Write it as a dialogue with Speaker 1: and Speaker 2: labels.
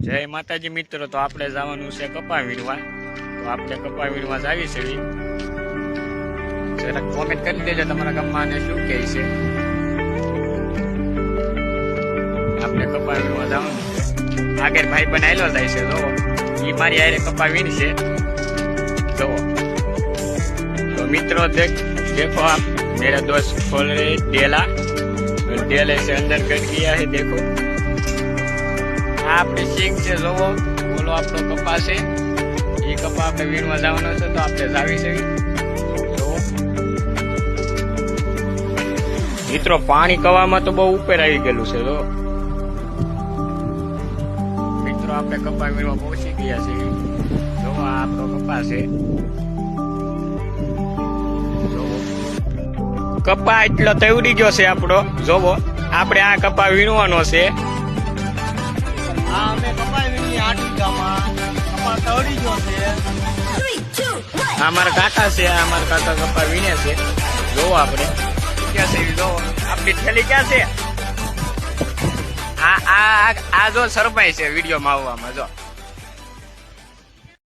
Speaker 1: જય માતાજી મિત્રો તો આપણે જવાનું છે કપા વીણવા તો આપણે કપા વીણવા જાવી છે જરાક કોમેન્ટ કરી દેજો તમારા ગામમાં આને શું કહે છે આપણે કપા વીણવા જવાનું છે આગળ ભાઈ બનાવેલો જાય છે જો ઈ મારી હારે કપા વીણશે જો तो मित्रों देख देखो आप मेरा दोस्त खोल रहे डेला डेल ऐसे अंदर कर दिया है देखो આ આપણે શીખ છે, જોવો. બોલો આપણો કપા છે. એ કપા આપણે વીણવા જવાનો છે, તો આપણે જાવી છે. મિત્રો, પાણી કવામાં તો બહુ ઉપર આવી ગયેલું છે તો મિત્રો, આપણે કપા વીણવા પહોંચી ગયા છે. જોવો આપણો કપા છે. કપા એટલો તૈવડી ગયો છે આપણો. જોવો, આપણે આ કપા વીણવાનો છે.
Speaker 2: કપા ગયો છે.
Speaker 1: આ મારા કાકા છે આ મારા કાકા કપા વીણે છે. જોવો આપણે. ક્યાં છે જો જોવો. આપણી થેલી ક્યાં છે? આ આ આ- આ જો સરપાઈ છે વિડીયોમાં આવવામાં જો.